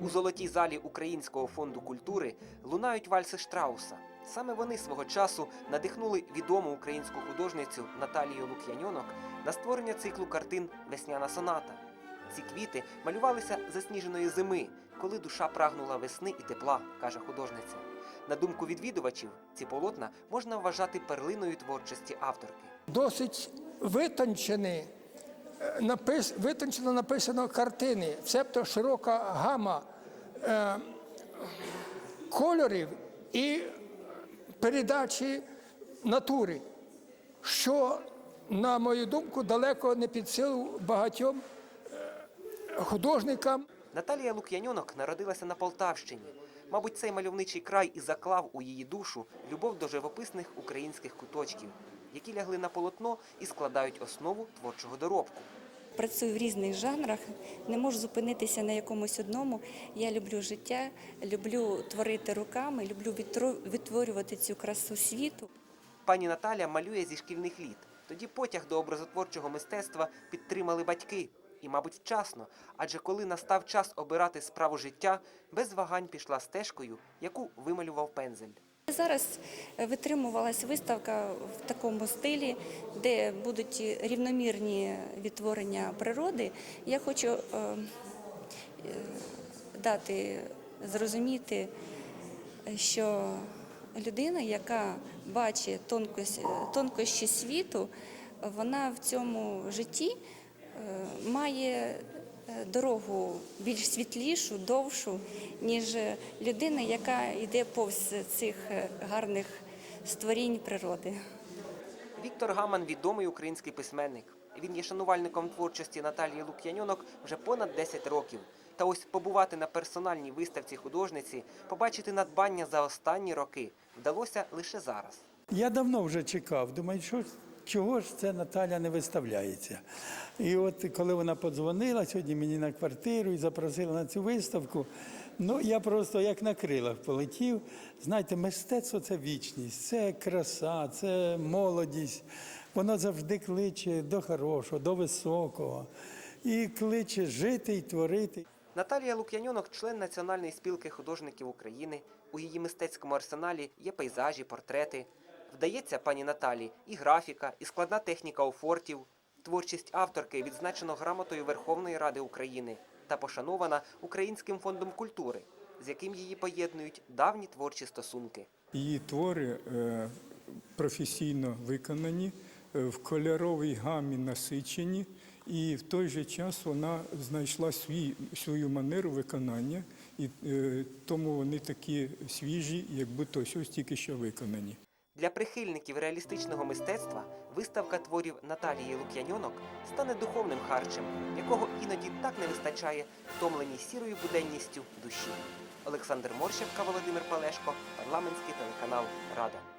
У золотій залі Українського фонду культури лунають вальси Штрауса. Саме вони свого часу надихнули відому українську художницю Наталію Лук'яньонок на створення циклу картин Весняна соната. Ці квіти малювалися засніженої зими, коли душа прагнула весни і тепла, каже художниця. На думку відвідувачів, ці полотна можна вважати перлиною творчості авторки. досить витончені, е, напис, витончено написано картини, цебто широка гама е, кольорів і передачі натури, що, на мою думку, далеко не під силу багатьом е, художникам. Наталія Лук'яньонок народилася на Полтавщині. Мабуть, цей мальовничий край і заклав у її душу любов до живописних українських куточків, які лягли на полотно і складають основу творчого доробку. Працюю в різних жанрах, не можу зупинитися на якомусь одному. Я люблю життя, люблю творити руками, люблю відтворювати цю красу світу. Пані Наталя малює зі шкільних літ. Тоді потяг до образотворчого мистецтва підтримали батьки. І, мабуть, вчасно, адже коли настав час обирати справу життя, без вагань пішла стежкою, яку вималював пензель. Зараз е, витримувалась виставка в такому стилі, де будуть рівномірні відтворення природи. Я хочу е, е, дати зрозуміти, що людина, яка бачить тонкощі світу, вона в цьому житті має дорогу більш світлішу, довшу, ніж людина, яка йде повз цих е, гарних створінь природи. Віктор Гаман відомий український письменник. Він є шанувальником творчості Наталії Лук'яньонок вже понад 10 років. Та ось побувати на персональній виставці художниці, побачити надбання за останні роки вдалося лише зараз. Я давно вже чекав. Думаю, що чого ж це Наталя не виставляється? І от коли вона подзвонила сьогодні мені на квартиру і запросила на цю виставку, ну я просто як на крилах полетів. Знаєте, мистецтво це вічність, це краса, це молодість. Воно завжди кличе до хорошого, до високого. І кличе жити і творити. Наталія Лук'яньонок – член Національної спілки художників України. У її мистецькому арсеналі є пейзажі, портрети. Вдається пані Наталі і графіка, і складна техніка офортів. Творчість авторки відзначено грамотою Верховної Ради України та пошанована Українським фондом культури, з яким її поєднують давні творчі стосунки. Її твори е, професійно виконані, е, в кольоровій гамі насичені, і в той же час вона знайшла свій, свою манеру виконання, і е, тому вони такі свіжі, як будто ось ось тільки що виконані. Для прихильників реалістичного мистецтва виставка творів Наталії Лук'яньонок стане духовним харчем, якого іноді так не вистачає втомленій сірою буденністю душі. Олександр Морщевка, Володимир Палешко, парламентський телеканал Рада.